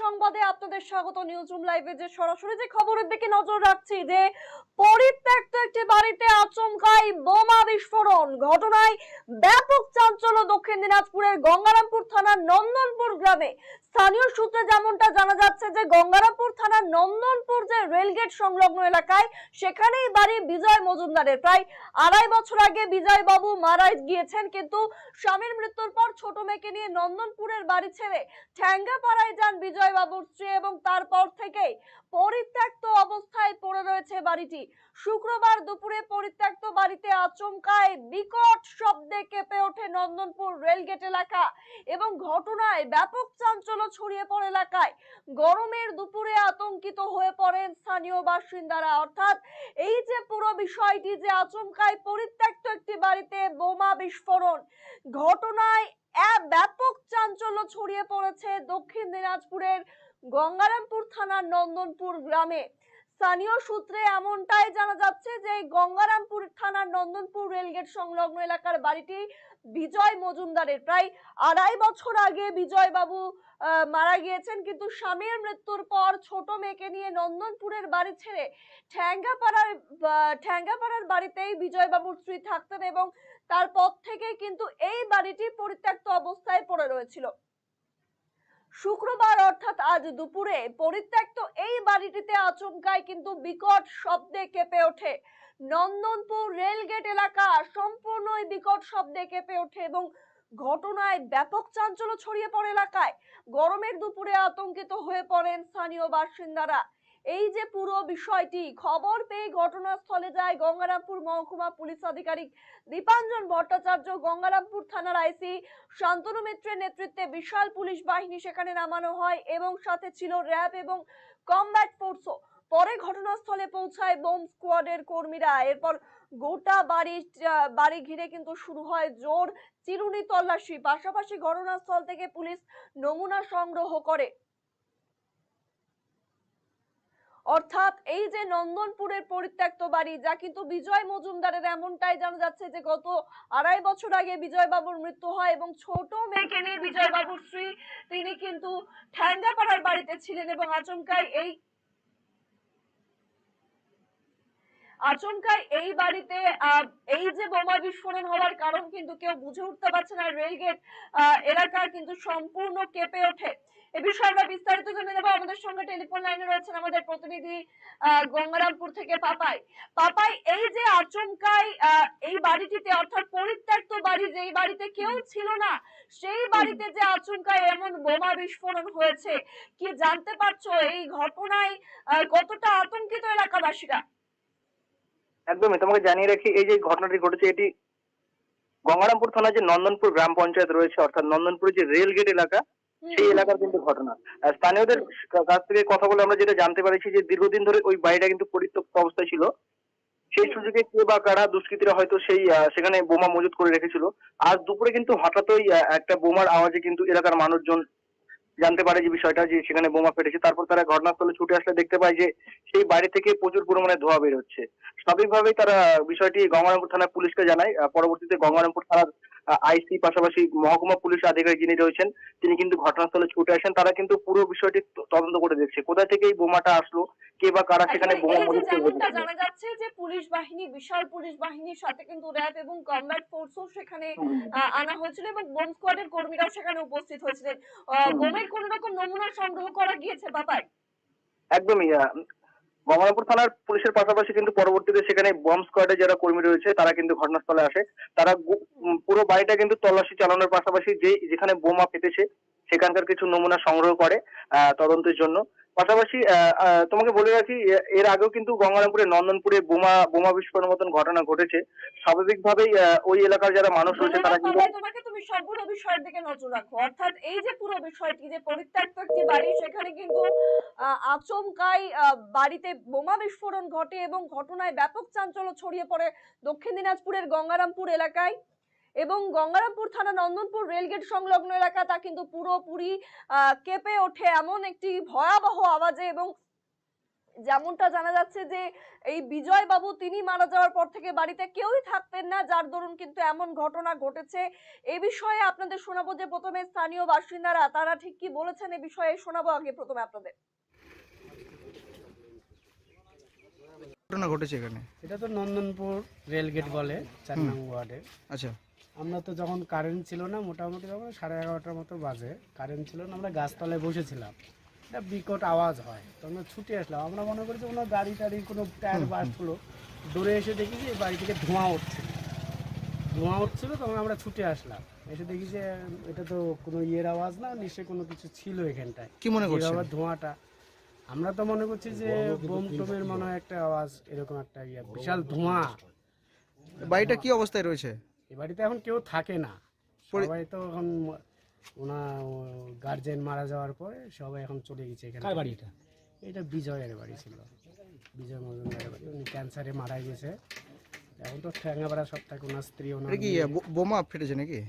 সংবাদে আপনাদের স্বাগত। লাইভে যে সরাসরি যে খবরের দিকে নজর রাখছি যে পরিত্যক্ত একটি বাড়িতে আচমকাই বোমা বিস্ফোরণ। ঘটনায় ব্যাপক চাঞ্চল্য দক্ষিণ দিনাজপুরের গঙ্গারামপুর থানার নন্দনপুর গ্রামে। স্থানীয় সূত্রে যেমনটা জানা যাচ্ছে যে গঙ্গারামপুর থানার নন্দনপুর যে রেলগেট সংলগ্ন এলাকায়, সেখানেই বাড়ি বিজয় মজুমদারের। প্রায় আড়াই বছর আগে বিজয় বাবু মারা গিয়েছেন, কিন্তু স্বামীর মৃত্যুর পর ছোট মেয়েকে নিয়ে নন্দনপুরের বাড়ি ছেড়ে ঠ্যাঙ্গাপাড়ায় যান বিজয় বাবুর চেয়ে এবং তারপর থেকেই পরিত্যক্ত অবস্থায় পড়ে রয়েছে বাড়িটি। শুক্রবার দুপুরে পরিত্যক্ত বাড়িতে আচমকায় বিকট শব্দে কেঁপে ওঠে নন্দনপুর রেলগেট এলাকা এবং ঘটনায় ব্যাপক চাঞ্চল্য ছড়িয়ে পড়ে এলাকায়। গরমের দুপুরে আতঙ্কিত হয়ে পড়েন স্থানীয় বাসিন্দারা। অর্থাৎ এই যে পুরো বিষয়টি যে আচমকায় পরিত্যক্ত একটি বাড়িতে বোমা বিস্ফোরণ, ঘটনায় ব্যাপক চাঞ্চল্য ছড়িয়ে পড়েছে দক্ষিণ দিনাজপুরের গঙ্গারামপুর থানার নন্দনপুর গ্রামে। স্থানীয় সূত্রে এমনটাই জানা যাচ্ছে যে গঙ্গারামপুর থানার নন্দনপুর রেলগেট সংলগ্ন এলাকার বাড়িটি বিজয় মজুমদারের। প্রায় আড়াই বছর আগে বিজয় বাবু মারা গিয়েছেন, কিন্তু স্বামীর মৃত্যুর পর ছোট মেয়েকে নিয়ে নন্দনপুরের বাড়ি ছেড়ে ঠ্যাঙ্গাপাড়ার ঠ্যাঙ্গাপাড়ার বাড়িতেই বিজয় বাবুর স্ত্রী থাকতেন এবং তারপর থেকে কিন্তু এই বাড়িটি পরিত্যক্ত অবস্থায় পড়ে রয়েছিল। শুক্রবার অর্থাৎ আজ দুপুরে পরিত্যক্ত এই বাড়িটিতে আচমকায় কিন্তু বিকট শব্দে কেঁপে ওঠে। নন্দনপুর রেলগেট এলাকা সম্পূর্ণই বিকট শব্দে কেঁপে ওঠে এবং ঘটনায় ব্যাপক চাঞ্চল্য ছড়িয়ে পড়ে এলাকায়। গরমের দুপুরে আতঙ্কিত হয়ে পড়েন স্থানীয় বাসিন্দারা। এই যে পুরো বিষয়টি, খবর পেয়ে ঘটনাস্থলে যায় গঙ্গারামপুর মহকুমা পুলিশ আধিকারিক দীপাঞ্জন ভট্টাচার্য। গঙ্গারামপুর থানার আইসি শান্তনু মিত্রের নেতৃত্বে বিশাল পুলিশ বাহিনী সেখানে নামানো হয় এবং সাথে ছিল র্যাব এবং কমব্যাট ফোর্সও। পরে ঘটনাস্থলে পৌঁছায় বোম স্কোয়াডের কর্মীরা। এরপর গোটা বাড়ি বাড়ি ঘিরে কিন্তু শুরু হয় জোর চিরুনি তল্লাশি। পাশাপাশি ঘটনাস্থল থেকে পুলিশ নমুনা সংগ্রহ করে। অর্থাৎ এই যে নন্দনপুরের পরিত্যক্ত বাড়ি, যা কিন্তু বিজয় মজুমদারের এমনটাই জানা যাচ্ছে যে গত আড়াই বছর আগে বিজয় বাবুর মৃত্যু হয় এবং ছোট মেয়েকে নিয়ে বিজয় বাবুর স্ত্রী, তিনি কিন্তু ঠ্যাঙ্গাপাড়ার বাড়িতে ছিলেন এবং আচমকাই এই আচমকাই এই বাড়িতে আহ, এই যে বোমা বিস্ফোরণ হওয়ার কারণ কিন্তু কেউ বুঝে উঠতে পারছে না রেলগেট আহ, এলাকা কিন্তু সম্পূর্ণ কেঁপে ওঠে। এ বিষয়ে আমরা বিস্তারিত জেনে নেব। আমাদের সঙ্গে টেলিফোন লাইনে রয়েছেন আমাদের প্রতিনিধি গঙ্গারামপুর থেকে পাপাই। পাপাই এই যে আচমকাই এই বাড়িটিতে অর্থাৎ পরিত্যক্ত বাড়ি যেই বাড়িতে কেউ ছিল না সেই বাড়িতে যে আচমকাই এমন বোমা বিস্ফোরণ হয়েছে কি জানতে পারছ? এই ঘটনায় কতটা আতঙ্কিত এলাকাবাসীরা? একদমই তোমাকে জানিয়ে রাখি এই যে ঘটনাটি ঘটেছে এটি গঙ্গারামপুর থানার যে নন্দনপুর গ্রাম পঞ্চায়েত রয়েছে অর্থাৎ নন্দনপুর যে রেল গেট এলাকা সেই এলাকার কিন্তু ঘটনা। স্থানীয়দের কাছ থেকে কথা বলে আমরা যেটা জানতে পারছি যে দীর্ঘদিন ধরে ওই বাড়িটা কিন্তু পরিত্যক্ত অবস্থায় ছিল। সেই সুযোগে কে বা কারা দুষ্কৃতীরা হয়তো সেই সেখানে বোমা মজুত করে রেখেছিল। আজ দুপুরে কিন্তু হঠাৎই একটা বোমার আওয়াজে কিন্তু এলাকার মানুষজন জানতে পারে যে বিষয়টা যে সেখানে বোমা ফেটেছে। তারপর তারা ঘটনাস্থলে ছুটে আসলে দেখতে পায় যে সেই বাড়ি থেকে প্রচুর পরিমাণে ধোঁয়া বের হচ্ছে। স্বাভাবিকভাবেই তারা বিষয়টি গঙ্গারামপুর থানার পুলিশকে জানায়। পরবর্তীতে গঙ্গারামপুর থানার আইসি পাশাপাশি মহকুমা পুলিশ আধিকারিক যিনি রয়েছেন তিনি কিন্তু ঘটনাস্থলে ছুটে আসেন। তারা কিন্তু পুরো বিষয়টি তদন্ত করে দেখছে। কোথা থেকে এই বোমাটা আসলো কে বা কারা সেখানে বোমা জানা যাচ্ছে যে পুলিশ বাহিনী বিশাল পুলিশ বাহিনীর সাথে কিন্তু র্যাব এবং কমব্যাট ফোর্সও সেখানে আনা হয়েছিল এবং বোম স্কোয়াডের কর্মীরাও সেখানে উপস্থিত হয়েছিলেন। বোমের কোন রকম নমুনা সংগ্রহ করা গিয়েছে বাবাই? একদমই গঙ্গারামপুর থানার পুলিশের পাশাপাশি কিন্তু পরবর্তীতে সেখানে বম্ব স্কোয়াডে যারা কর্মী রয়েছে, তারা কিন্তু ঘটনাস্থলে আসে। তারা পুরো বাড়িটা কিন্তু তল্লাশি চালানোর পাশাপাশি যে যেখানে বোমা ফেটেছে সেখানকার কিছু নমুনা সংগ্রহ করে তদন্তের জন্য। পাশাপাশি তোমাকে বলে রাখি এর আগেও কিন্তু গঙ্গারামপুরে নন্দনপুরে বোমা বোমা বিস্ফোরণের মতন ঘটনা ঘটেছে। স্বাভাবিকভাবেই ওই এলাকার যারা মানুষ রয়েছে তারা কিন্তু তোমাকে তুমি বিষয়ের দিকে নজর রাখো। অর্থাৎ এই যে পুরো বিষয়টি যে পরিত্যক্ত একটি বাড়ি সেখানে কিন্তু আচমকাই বাড়িতে বোমা বিস্ফোরণ ঘটে এবং ঘটনায় ব্যাপক চাঞ্চল্য ছড়িয়ে পড়ে দক্ষিণ দিনাজপুরের গঙ্গারামপুর এলাকায়। এবং গঙ্গারামপুর থানা নন্দনপুর রেলগেট সংলগ্ন এলাকা তা কিন্তু পুরোপুরি কেঁপে ওঠে এমন একটি ভয়াবহ আওয়াজে এবং যেমনটা জানা যাচ্ছে যে এই বিজয় বাবু তিনি মারা যাওয়ার পর থেকে বাড়িতে কেউই থাকতেন না যার দরুন কিন্তু এমন ঘটনা ঘটেছে। এ বিষয়ে আপনাদের শোনাবো যে প্রথমে স্থানীয় বাসিন্দারা তারা ঠিক কি বলেছেন এ বিষয়ে শোনাবো আগে প্রথমে আপনাদের। ঘটনা ঘটেছে এখানে? এটা তো নন্দনপুর রেলগেট বলে চার নং ওয়ার্ডে আচ্ছা। আমরা তো যখন কারেন্ট ছিল না মোটামুটি তখন সাড়ে এগারোটার মতো বাজে। কারেন্ট ছিল না আমরা গাছতলায় বসেছিলাম। একটা বিকট আওয়াজ হয়। তো আমরা ছুটে আসলাম। আমরা মনে করি যে কোনো গাড়ি টাড়ি কোনো টায়ার বাস্ট হলো। দূরে এসে দেখি যে বাড়ি থেকে ধোঁয়া উঠছে। ধোঁয়া উঠছিল তখন আমরা ছুটে আসলাম। এসে দেখি যে এটা তো কোনো ইয়ের আওয়াজ না নিশ্চয়ই কোনো কিছু ছিল এখানটায়। কি মনে করছেন? আবার ধোঁয়াটা। আমরা তো মনে করছি যে বোম টোমের মনে হয় একটা আওয়াজ এরকম একটা ইয়ে বিশাল ধোঁয়া। বাড়িটা কি অবস্থায় রয়েছে? এ বাড়িতে এখন কেউ থাকে না। সবাই তো এখন ওনার গার্জেন মারা যাওয়ার পরে সবাই এখন চলে গেছে এখানে। কার বাড়ি এটা? এটা বিজয়ের বাড়ি ছিল। বিজয় মজুমদারের বাড়ি। উনি ক্যান্সারে মারা গেছে। এখন তো ঠ্যাঙ্গাপাড়া সব থাকে ওনার স্ত্রী ওনার কি বোমা ফেটেছে নাকি?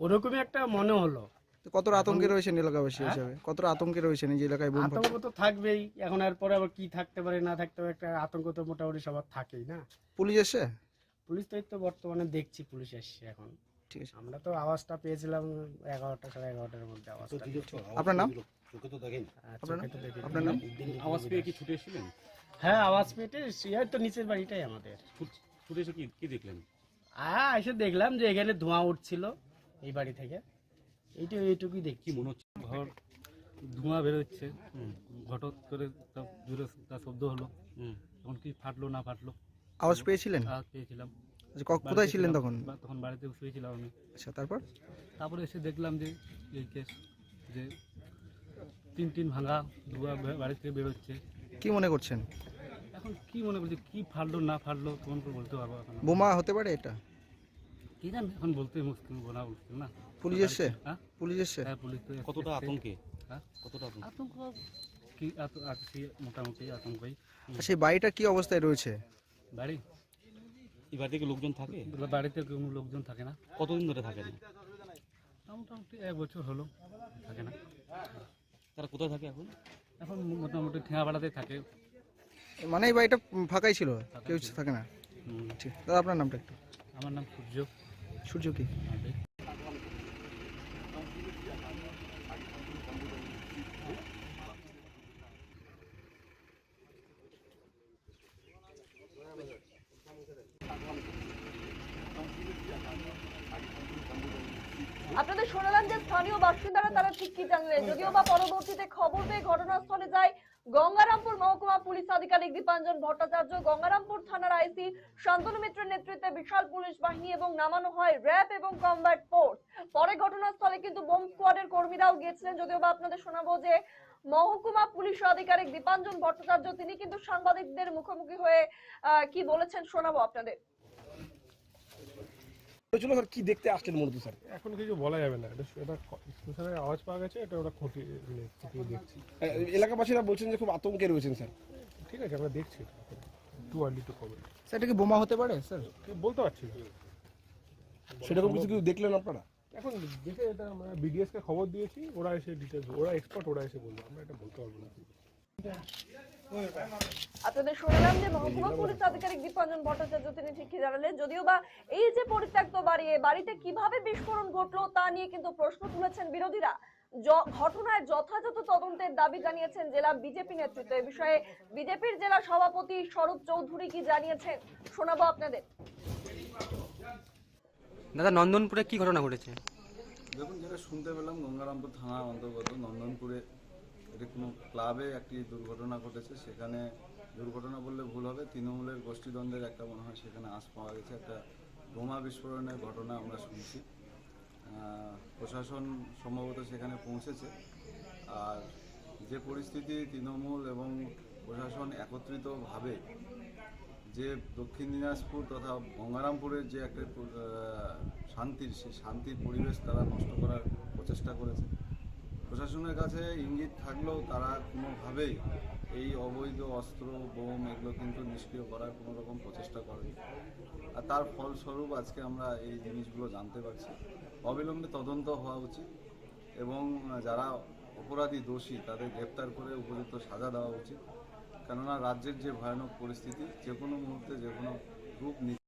ওরকমই একটা মনে হলো। তো কতটা আতঙ্কে রয়েছেন এলাকাবাসী হ্যাঁ? হিসাবে? কতটা আতঙ্কে রয়েছেন এই যে এলাকায় বোম? আতঙ্ক তো থাকবেই। এখন আর পরে আবার কি থাকতে পারে না থাকতে পারে একটা আতঙ্ক তো মোটামুটি সবার থাকেই না। পুলিশ এসে পুলিশ তো এই তো বর্তমানে দেখছি পুলিশ এসছে এখন। ঠিক আছে। আমরা তো আওয়াজটা পেয়েছিলাম এগারোটা সাড়ে এগারোটার মধ্যে আওয়াজটা। আপনার নাম? চোখে তো দেখি আপনার নাম? আওয়াজ পেয়ে কি ছুটে এসেছিলেন? হ্যাঁ আওয়াজ পেটে সিয়ার তো নিচের বাড়িটাই আমাদের। ছুটে এসে কি কি দেখলেন? হ্যাঁ এসে দেখলাম যে এখানে ধোঁয়া উঠছিল এই বাড়ি থেকে। এইটু এইটুকুই মনে হচ্ছে? ঘর ধোঁয়া বেরোচ্ছে। ঘটক করে জোরে তার শব্দ হলো। তখন কি ফাটলো না ফাটলো? আওয়াজ পেয়েছিলেন? আওয়াজ পেয়েছিলাম। আচ্ছা, ক- কোথায় ছিলেন তখন? বা- তখন বাড়িতে শুয়েছিলাম আমি। আচ্ছা তারপর? তারপরে এসে দেখলাম যে এই কেস যে তিন তিন ভাঙা ধোঁয়া বে- বাড়ি থেকে বেরোচ্ছে। কি মনে করছেন? এখন কি মনে করছে কি ফাটলো না ফাটলো তখন তো বলতে পারব এখন। বোমা হতে পারে এটা? কি জানি এখন বলতে মুশকিল বলা মুশকিল না। পুলিশ এসছে? হ্যাঁ? পুলিশ এসছে? হ্যাঁ পুলিশ তো কতটা আতঙ্কে? হ্যাঁ? কতটা আতঙ্ক? আতঙ্ক কি আত- আছি মোটামুটি আতঙ্কই। আর সেই বাড়িটা কি অবস্থায় রয়েছে? বাড়ি? এই বাড়িতে থেকে লোকজন থাকে? বাড়িতে কোনো লোকজন থাকে না। কতদিন ধরে থাকে না মোটামুটি এক বছর হলো থাকে না। তারা কোথায় থাকে এখন? এখন মোটামুটি ঠেঙাপাড়াতে থাকে। মানে এই বাড়িটা ফাঁকাই ছিল? কেউ থাকে না? ঠিক। দাদা আপনার নামটা একটু? আমার নাম সূর্য। সূর্য কি মাঝি। আপনাদের শোনালাম যে স্থানীয় বাসিন্দারা তারা ঠিক কি জানলেন? যদিও বা পরবর্তীতে খবর পেয়ে ঘটনাস্থলে যায় গঙ্গারামপুর মহকুমা পুলিশ আধিকারিক দীপাঞ্জন ভট্টাচার্য। গঙ্গারামপুর থানার আইসি শান্তনু মিত্রের নেতৃত্বে বিশাল পুলিশ বাহিনী এবং নামানো হয় র্যাব এবং কমব্যাট ফোর্স। পরে ঘটনাস্থলে কিন্তু বোম স্কোয়াডের কর্মীরাও গিয়েছিলেন। যদিও বা আপনাদের শোনাবো যে মহকুমা পুলিশ আধিকারিক দীপাঞ্জন ভট্টাচার্য, তিনি কিন্তু সাংবাদিকদের মুখোমুখি হয়ে কি বলেছেন শোনাবো আপনাদের? হয়েছিল স্যার? কি দেখতে আসলেন মূলত স্যার? এখন কিছু বলা যাবে না। এটা এটা স্টেশনের আওয়াজ পাওয়া গেছে এটা ওরা খতিয়ে মানে দেখছি। এলাকাবাসীরা বলছেন যে খুব আতঙ্কে রয়েছেন স্যার। ঠিক আছে আমরা দেখছি। Too early to comment sir এটা কি বোমা হতে পারে স্যার? বলতে পারছি সেরকম কিছু কিছু দেখলেন আপনারা? এখন দেখে এটা আমরা বিডিএস কে খবর দিয়েছি ওরা এসে ডিটেলস ওরা এক্সপার্ট ওরা এসে বলব। আমরা এটা বলতে পারব না। আপনাদের শোনালাম যে মহকুমা পুলিশ আধিকারিক দীপাঞ্জন ভট্টাচার্য তিনি ঠিক কি জানালেন যদিও বা এই যে পরিত্যক্ত বাড়ি বাড়িতে কীভাবে বিস্ফোরণ ঘটলো তা নিয়ে কিন্তু প্রশ্ন তুলেছেন বিরোধীরা। ঘটনায় যথাযথ তদন্তের দাবি জানিয়েছেন জেলা বিজেপি নেতৃত্ব। এ বিষয়ে বিজেপির জেলা সভাপতি স্বরূপ চৌধুরী কি জানিয়েছেন? শোনাবো আপনাদের। দাদা নন্দনপুরে কি ঘটনা ঘটেছে? দেখুন যেটা শুনতে পেলাম গঙ্গারামপুর থানার অন্তর্গত নন্দনপুরে একটি কোনো ক্লাবে একটি দুর্ঘটনা ঘটেছে, সেখানে দুর্ঘটনা বললে ভুল হবে। তৃণমূলের গোষ্ঠীদ্বন্দ্বের একটা মনে হয় সেখানে আশ পাওয়া গেছে, একটা বোমা বিস্ফোরণের ঘটনা আমরা শুনছি। প্রশাসন সম্ভবত সেখানে পৌঁছেছে। আর যে পরিস্থিতি তৃণমূল এবং প্রশাসন একত্রিতভাবে যে দক্ষিণ দিনাজপুর তথা গঙ্গারামপুরের যে একটা শান্তির, সেই শান্তির পরিবেশ তারা নষ্ট করার প্রচেষ্টা করেছে প্রশাসনের কাছে ইঙ্গিত থাকলেও তারা কোনোভাবেই এই অবৈধ অস্ত্র, বোম এগুলো কিন্তু নিষ্ক্রিয় করার কোনো রকম প্রচেষ্টা করেনি। আর তার ফলস্বরূপ আজকে আমরা এই জিনিসগুলো জানতে পারছি। অবিলম্বে তদন্ত হওয়া উচিত এবং যারা অপরাধী দোষী তাদের গ্রেপ্তার করে উপযুক্ত সাজা দেওয়া উচিত। কেননা রাজ্যের যে ভয়ানক পরিস্থিতি যে কোনো মুহূর্তে যে কোনো রূপ নিতে